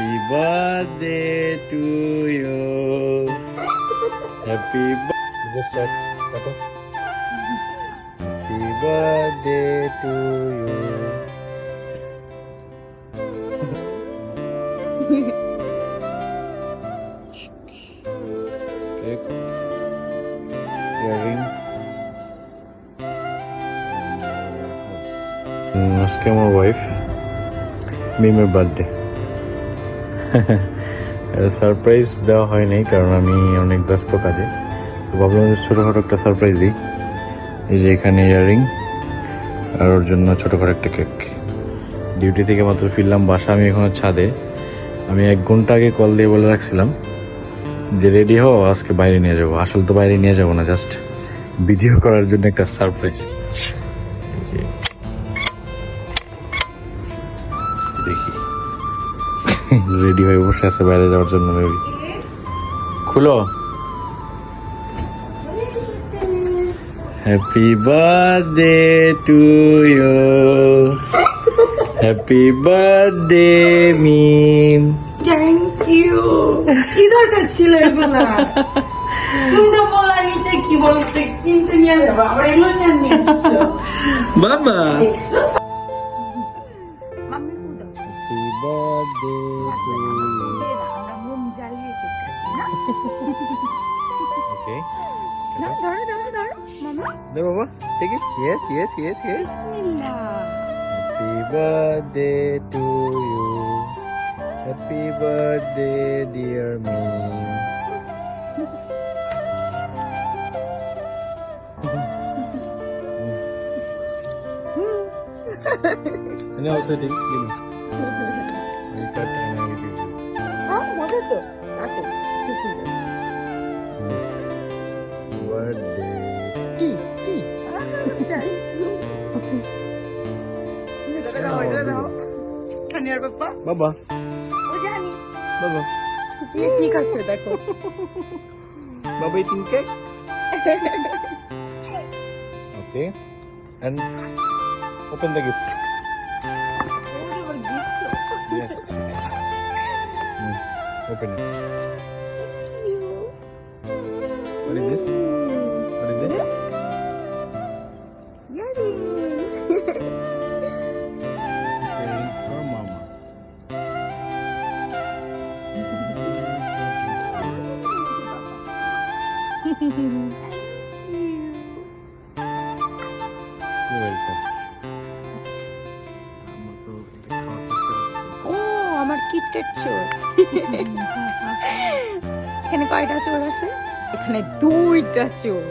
Happy birthday to you. Happy birthday. Just start. Papa. Happy birthday to you. Cake. Earring. আজকে আমার wife মিমের birthday surprise দেওয়া হয়নি কারণ আমি অনেক ব্যস্ত কাজে। তো ভাবলাম ছোটোখাটো একটা সারপ্রাইজ দিই। এই যে এখানে ইয়াররিং আর ওর জন্য ছোটোখাটো একটা কেক ডিউটি থেকে মাত্র ফিরলাম বাসা, আমি এখনও ছাদে। আমি এক ঘণ্টা আগে কল দিয়ে বলে রাখছিলাম যে রেডি হও, আজকে বাইরে নিয়ে যাব। আসলে তো বাইরে নিয়ে যাব না জাস্ট ভিডিও করার জন্য একটা সারপ্রাইজ দেখি। রেডি হয়ে বসে আছে বাইরে যাওয়ার জন্য মেবি খুলো। Happy birthday to you happy birthday Mim thank you কি দরকার ছিল এগুলা? তুমি তো বলা নিচে কি বলতে কিনতে নিয়ে যাব আবার এগুলো কেন নিয়ে এসছো? বাবা বার্থডে টু দে দাও, আমরা মোম জ্বালিয়ে কেক কাটি, না? ওকে না, ধরো, ধরো, ধরো, মামা। দে বাবা ঠিক আছে ইয়েস ইয়েস ইয়েস ইয়েস বিসমিল্লাহ। Happy birthday to you. Happy birthday, dear me. and also take give me. হ্যাঁ, মজা তো। Baba. খুঁচিয়ে কি খাচ্ছে দেখো Baba eating cake. okay. And open the gift. Open it. What is this? What is this? Earring. Earring for mama. You're KitKat চোর এখানে কয়টা চোর আছে? এখানে দুইটা চোর।